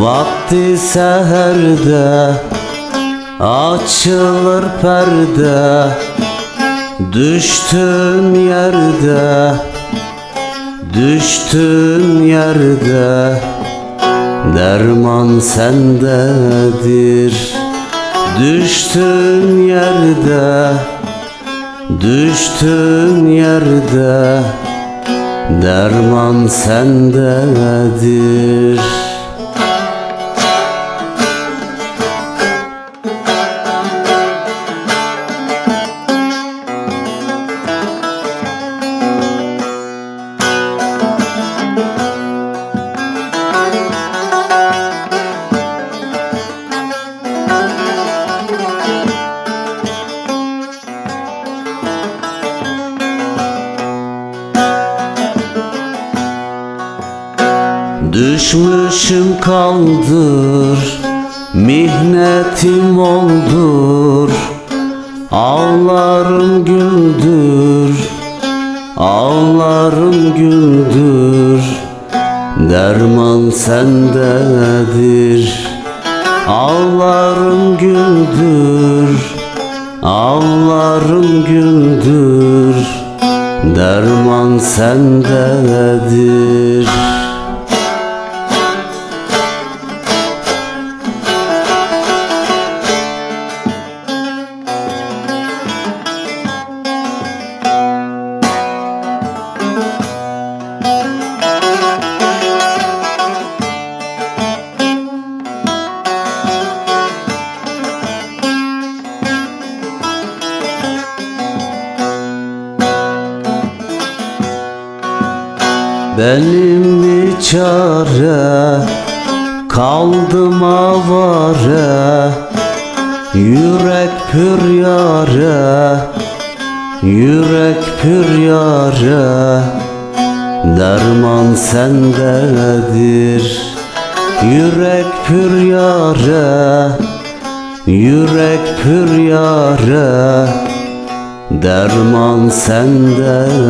vakti seherde Açılır perde. Düştün yerde Düştün yerde. Derman sendedir. Düştün yerde Düştün yerde. Derman sendedir Düşmüşüm kaldır Mihnetim oldur. Ağlarım güldür Ağlarım güldür. Derman sendedir Ağlarım güldür. Ağlarım güldür Derman sendedir Benim bir çare Kaldım avare Yürek pür yare Yürek pür yare Derman sendedir. Yürek pür yare Yürek pür yare Derman sendedir